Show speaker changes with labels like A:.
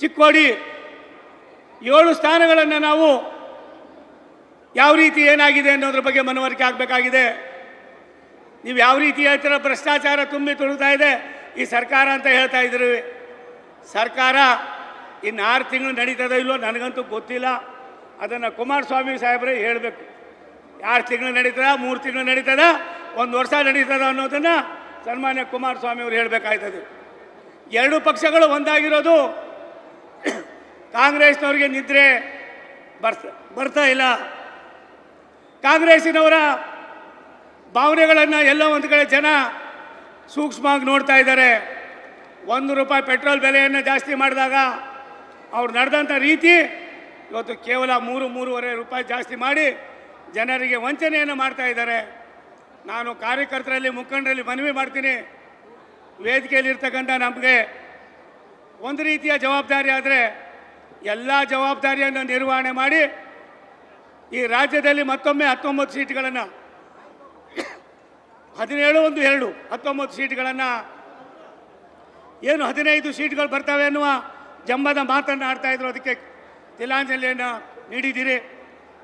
A: ಚಿಕ್ಕೋಡಿ ಏಳು ಸ್ಥಾನಗಳನ್ನು ನಾವು ಯಾವ ರೀತಿ ಏನಾಗಿದೆ ಅನ್ನೋದ್ರ ಬಗ್ಗೆ ಮನವರಿಕೆ ಆಗಬೇಕಾಗಿದೆ. ನೀವು ಯಾವ ರೀತಿ ಹೇಳ್ತೀರ ಭ್ರಷ್ಟಾಚಾರ ತುಂಬಿ ತುಳುತ್ತಾ ಇದೆ, ಈ ಸರ್ಕಾರ ಅಂತ ಹೇಳ್ತಾ ಇದ್ರಿ. ಸರ್ಕಾರ ಇನ್ನು ಆರು ತಿಂಗಳು ನಡೀತದೋ ಇಲ್ಲೋ ನನಗಂತೂ ಗೊತ್ತಿಲ್ಲ. ಅದನ್ನು ಕುಮಾರಸ್ವಾಮಿ ಸಾಹೇಬರೇ ಹೇಳಬೇಕು. ಆರು ತಿಂಗಳು ನಡೀತದ, ಮೂರು ತಿಂಗಳು ನಡೀತದ, ಒಂದು ವರ್ಷ ನಡೀತದ ಅನ್ನೋದನ್ನು ಸನ್ಮಾನ್ಯ ಕುಮಾರಸ್ವಾಮಿ ಅವರು ಹೇಳಬೇಕಾಯ್ತದೆ. ಎರಡು ಪಕ್ಷಗಳು ಒಂದಾಗಿರೋದು ಕಾಂಗ್ರೆಸ್ನವ್ರಿಗೆ ನಿದ್ರೆ ಬರ್ತ ಬರ್ತಾ ಇಲ್ಲ. ಕಾಂಗ್ರೆಸ್ಸಿನವರ ಭಾವನೆಗಳನ್ನು ಎಲ್ಲ ಒಂದು ಕಡೆ ಜನ ಸೂಕ್ಷ್ಮವಾಗಿ ನೋಡ್ತಾ ಇದ್ದಾರೆ. ಒಂದು ರೂಪಾಯಿ ಪೆಟ್ರೋಲ್ ಬೆಲೆಯನ್ನು ಜಾಸ್ತಿ ಮಾಡಿದಾಗ ಅವ್ರು ನಡೆದಂಥ ರೀತಿ ಇವತ್ತು ಕೇವಲ ಮೂರು, ಮೂರುವರೆ ರೂಪಾಯಿ ಜಾಸ್ತಿ ಮಾಡಿ ಜನರಿಗೆ ವಂಚನೆಯನ್ನು ಮಾಡ್ತಾ ಇದ್ದಾರೆ. ನಾನು ಕಾರ್ಯಕರ್ತರಲ್ಲಿ, ಮುಖಂಡರಲ್ಲಿ ಮನವಿ ಮಾಡ್ತೀನಿ. ವೇದಿಕೆಯಲ್ಲಿರ್ತಕ್ಕಂಥ ನಮಗೆ ಒಂದು ರೀತಿಯ ಜವಾಬ್ದಾರಿ ಆದರೆ ಎಲ್ಲ ಜವಾಬ್ದಾರಿಯನ್ನು ನಿರ್ವಹಣೆ ಮಾಡಿ ಈ ರಾಜ್ಯದಲ್ಲಿ ಮತ್ತೊಮ್ಮೆ ಹತ್ತೊಂಬತ್ತು ಸೀಟ್ಗಳನ್ನು ಹದಿನೇಳು ಒಂದು ಎರಡು ಹತ್ತೊಂಬತ್ತು ಸೀಟ್ಗಳನ್ನು ಏನು ಹದಿನೈದು ಸೀಟ್ಗಳು ಬರ್ತವೆ ಅನ್ನುವ ಜಂಬದ ಮಾತನ್ನು ಆಡ್ತಾ ಇದ್ರು. ಅದಕ್ಕೆ ತಿಲಾಂಜಲಿಯನ್ನು ನೀಡಿದ್ದೀರಿ